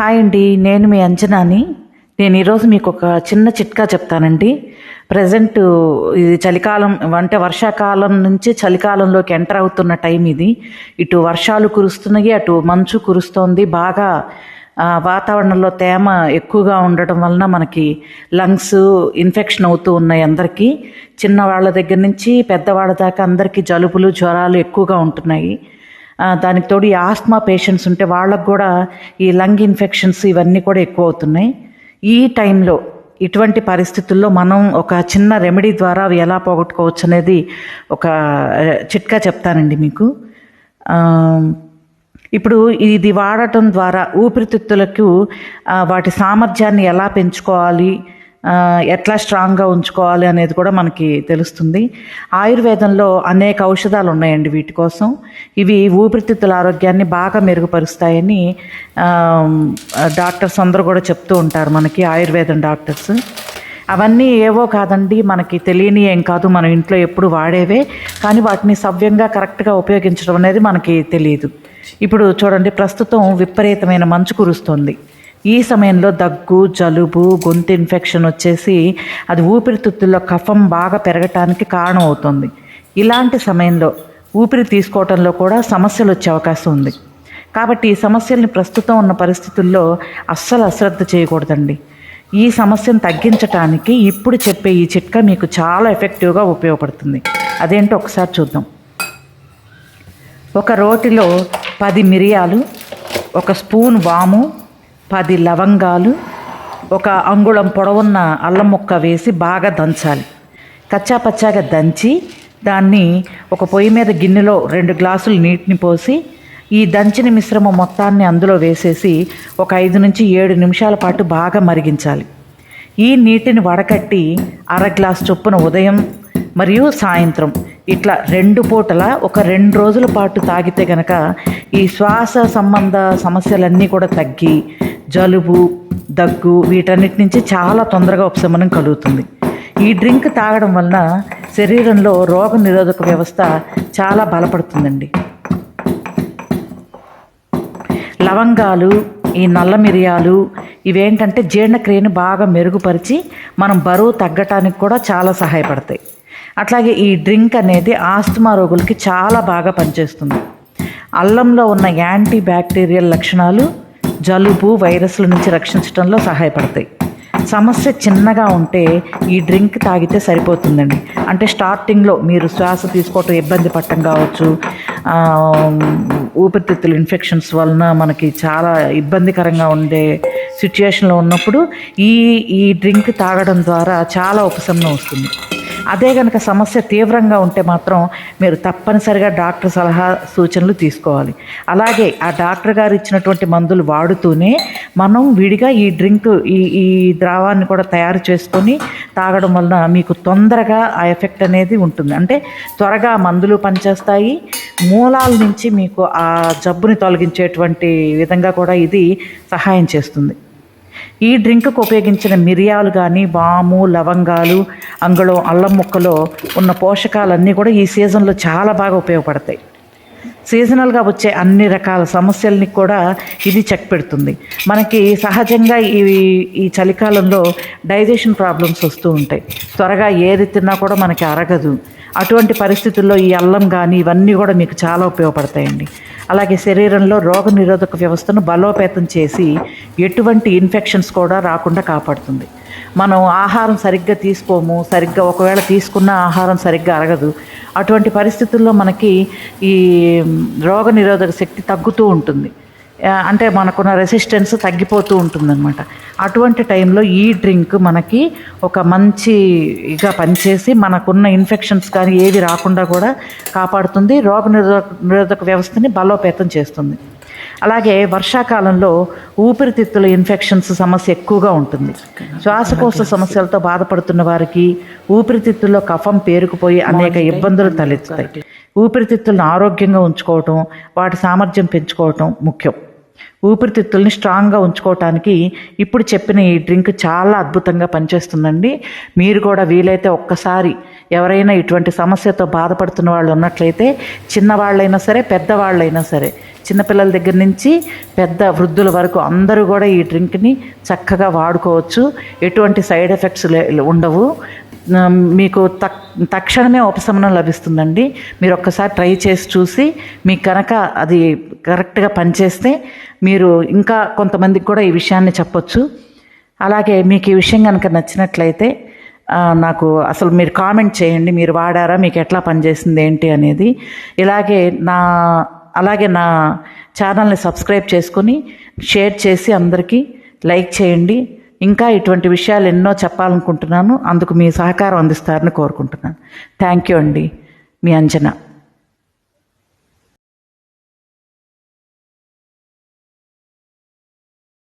Hi అండి నేను మీ అంచనాని నేను ఈరోజు మీకు ఒక చిన్న చిట్కా చెప్తానండి. ప్రజెంట్ ఇది చలికాలం అంటే వర్షాకాలం నుంచి చలికాలంలోకి ఎంటర్ అవుతున్న టైం ఇది. ఇటు వర్షాలు కురుస్తున్నాయి అటు మంచు కురుస్తోంది. బాగా వాతావరణంలో తేమ ఎక్కువగా ఉండటం వలన మనకి లంగ్స్ ఇన్ఫెక్షన్ అవుతూ ఉన్నాయి అందరికీ. చిన్నవాళ్ళ దగ్గర నుంచి పెద్దవాళ్ళ దాకా అందరికీ జలుబులు జ్వరాలు ఎక్కువగా ఉంటున్నాయి. దానికి తోడు ఈ ఆస్మా పేషెంట్స్ ఉంటే వాళ్ళకు కూడా ఈ లంగ్ ఇన్ఫెక్షన్స్ ఇవన్నీ కూడా ఎక్కువ అవుతున్నాయి ఈ టైంలో ఇటువంటి పరిస్థితుల్లో మనం ఒక చిన్న రెమెడీ ద్వారా అవి ఎలా పోగొట్టుకోవచ్చు అనేది ఒక చిట్కా చెప్తానండి మీకు. ఇప్పుడు ఇది వాడటం ద్వారా ఊపిరితిత్తులకు వాటి సామర్థ్యాన్ని ఎలా పెంచుకోవాలి ఎట్లా స్ట్రాంగ్గా ఉంచుకోవాలి అనేది కూడా మనకి తెలుస్తుంది. ఆయుర్వేదంలో అనేక ఔషధాలు ఉన్నాయండి వీటి కోసం. ఇవి ఊపిరితిత్తుల ఆరోగ్యాన్ని బాగా మెరుగుపరుస్తాయని డాక్టర్స్ అందరూ కూడా చెప్తూ ఉంటారు మనకి ఆయుర్వేదం డాక్టర్స్. అవన్నీ ఏవో కాదండి మనకి తెలియని ఏం కాదు మనం ఇంట్లో ఎప్పుడు వాడేవే కానీ వాటిని సవ్యంగా కరెక్ట్గా ఉపయోగించడం అనేది మనకి తెలియదు. ఇప్పుడు చూడండి ప్రస్తుతం విపరీతమైన మంచు కురుస్తుంది. ఈ సమయంలో దగ్గు జలుబు గొంతు ఇన్ఫెక్షన్ వచ్చేసి అది ఊపిరితిత్తుల్లో కఫం బాగా పెరగటానికి కారణం అవుతుంది ఇలాంటి సమయంలో ఊపిరి తీసుకోవటంలో కూడా సమస్యలు వచ్చే అవకాశం ఉంది. కాబట్టి ఈ సమస్యల్ని ప్రస్తుతం ఉన్న పరిస్థితుల్లో అస్సలు అశ్రద్ధ చేయకూడదండి. ఈ సమస్యను తగ్గించటానికి ఇప్పుడు చెప్పే ఈ చిట్కా మీకు చాలా ఎఫెక్టివ్గా ఉపయోగపడుతుంది. అదేంటో ఒకసారి చూద్దాం. ఒక రోటిలో పది మిరియాలు ఒక స్పూన్ వాము పది లవంగాలు ఒక అంగుళం పొడవున్న అల్లం ముక్క వేసి బాగా దంచాలి. కచ్చా పచ్చాగా దంచి దాన్ని ఒక పొయ్యి మీద గిన్నెలో రెండు గ్లాసులు నీటిని పోసి ఈ దంచిన మిశ్రమం మొత్తాన్ని అందులో వేసేసి ఒక ఐదు నుంచి ఏడు నిమిషాల పాటు బాగా మరిగించాలి. ఈ నీటిని వడకట్టి అర గ్లాస్ చొప్పున ఉదయం మరియు సాయంత్రం ఇట్లా రెండు పూటల ఒక రెండు రోజుల పాటు తాగితే గనక ఈ శ్వాస సంబంధ సమస్యలన్నీ కూడా తగ్గి జలుబు దగ్గు వీటన్నిటి నుంచి చాలా తొందరగా ఉపశమనం కలుగుతుంది. ఈ డ్రింక్ తాగడం వలన శరీరంలో రోగ నిరోధక వ్యవస్థ చాలా బలపడుతుందండి. లవంగాలు ఈ నల్ల మిరియాలు ఇవేంటంటే జీర్ణక్రియను బాగా మెరుగుపరిచి మనం బరువు తగ్గటానికి కూడా చాలా సహాయపడతాయి. అట్లాగే ఈ డ్రింక్ అనేది ఆస్తమా రోగులకి చాలా బాగా పనిచేస్తుంది. అల్లంలో ఉన్న యాంటీ బ్యాక్టీరియల్ లక్షణాలు జలుబు వైరస్ల నుంచి రక్షించడంలో సహాయపడతాయి. సమస్య చిన్నగా ఉంటే ఈ డ్రింక్ తాగితే సరిపోతుందండి. అంటే స్టార్టింగ్లో మీరు శ్వాస తీసుకోవటం ఇబ్బంది పట్టడం కావచ్చు ఊపిరితిత్తుల ఇన్ఫెక్షన్స్ వలన మనకి చాలా ఇబ్బందికరంగా ఉండే సిచ్యుయేషన్లో ఉన్నప్పుడు ఈ ఈ డ్రింక్ తాగడం ద్వారా చాలా ఉపశమనం వస్తుంది. అదే కనుక సమస్య తీవ్రంగా ఉంటే మాత్రం మీరు తప్పనిసరిగా డాక్టర్ సలహా సూచనలు తీసుకోవాలి. అలాగే ఆ డాక్టర్ గారు ఇచ్చినటువంటి మందులు వాడుతూనే మనం విడిగా ఈ డ్రింక్ ఈ ఈ ద్రావాన్ని కూడా తయారు చేసుకొని తాగడం వలన మీకు తొందరగా ఆ ఎఫెక్ట్ అనేది ఉంటుంది. అంటే త్వరగా మందులు పనిచేస్తాయి. మూలాల నుంచి మీకు ఆ జబ్బుని తొలగించేటువంటి విధంగా కూడా ఇది సహాయం చేస్తుంది. ఈ డ్రింక్కు ఉపయోగించిన మిరియాలు కానీ వాము లవంగాలు అంగళం అల్లం ముక్కలో ఉన్న పోషకాలన్నీ కూడా ఈ సీజన్లో చాలా బాగా ఉపయోగపడతాయి. సీజనల్గా వచ్చే అన్ని రకాల సమస్యల్ని కూడా ఇది చెక్ పెడుతుంది. మనకి సహజంగా ఈ ఈ చలికాలంలో డైజెషన్ ప్రాబ్లమ్స్ వస్తూ ఉంటాయి. త్వరగా ఏది తిన్నా కూడా మనకి అరగదు. అటువంటి పరిస్థితుల్లో ఈ అల్లం కానీ ఇవన్నీ కూడా మీకు చాలా ఉపయోగపడతాయండి. అలాగే శరీరంలో రోగ నిరోధక వ్యవస్థను బలోపేతం చేసి ఎటువంటి ఇన్ఫెక్షన్స్ కూడా రాకుండా కాపాడుతుంది. మనం ఆహారం సరిగ్గా తీసుకోము సరిగ్గా ఒకవేళ తీసుకున్న ఆహారం సరిగ్గా అరగదు. అటువంటి పరిస్థితుల్లో మనకి ఈ రోగ నిరోధక శక్తి తగ్గుతూ ఉంటుంది. అంటే మనకున్న రెసిస్టెన్స్ తగ్గిపోతూ ఉంటుందన్నమాట. అటువంటి టైంలో ఈ డ్రింక్ మనకి ఒక మంచిగా పనిచేసి మనకున్న ఇన్ఫెక్షన్స్ కానీ ఏవి రాకుండా కూడా కాపాడుతుంది రోగ నిరోధక నిరోధక వ్యవస్థని బలోపేతం చేస్తుంది. అలాగే వర్షాకాలంలో ఊపిరితిత్తుల ఇన్ఫెక్షన్స్ సమస్య ఎక్కువగా ఉంటుంది. శ్వాసకోశ సమస్యలతో బాధపడుతున్న వారికి ఊపిరితిత్తుల్లో కఫం పేరుకుపోయి అనేక ఇబ్బందులు తలెత్తుతాయి. ఊపిరితిత్తులను ఆరోగ్యంగా ఉంచుకోవటం వాటి సామర్థ్యం పెంచుకోవటం ముఖ్యం. ఊపిరితిత్తుల్ని స్ట్రాంగ్గా ఉంచుకోవటానికి ఇప్పుడు చెప్పిన ఈ డ్రింక్ చాలా అద్భుతంగా పనిచేస్తుందండి. మీరు కూడా వీలైతే ఒక్కసారి ఎవరైనా ఇటువంటి సమస్యతో బాధపడుతున్న వాళ్ళు ఉన్నట్లయితే చిన్నవాళ్ళైనా సరే పెద్దవాళ్ళైనా సరే చిన్నపిల్లల దగ్గర నుంచి పెద్ద వృద్ధుల వరకు అందరూ కూడా ఈ డ్రింక్ని చక్కగా వాడుకోవచ్చు. ఎటువంటి సైడ్ ఎఫెక్ట్స్ లే ఉండవు. మీకు తక్ తక్షణమే ఉపశమనం లభిస్తుందండి. మీరు ఒక్కసారి ట్రై చేసి చూసి మీకు కనుక అది కరెక్ట్గా పనిచేస్తే మీరు ఇంకా కొంతమందికి కూడా ఈ విషయాన్ని చెప్పొచ్చు. అలాగే మీకు ఈ విషయం కనుక నచ్చినట్లయితే నాకు అసలు మీరు కామెంట్ చేయండి మీరు వాడారా మీకు ఎట్లా పనిచేసింది ఏంటి అనేది. ఇలాగే నా అలాగే నా ఛానల్ని సబ్స్క్రైబ్ చేసుకొని షేర్ చేసి అందరికీ లైక్ చేయండి. ఇంకా ఇటువంటి విషయాలు ఎన్నో చెప్పాలనుకుంటున్నాను. అందుకు మీ సహకారం అందిస్తారని కోరుకుంటున్నాను. థ్యాంక్ యూ అండి. మీ అంజనా.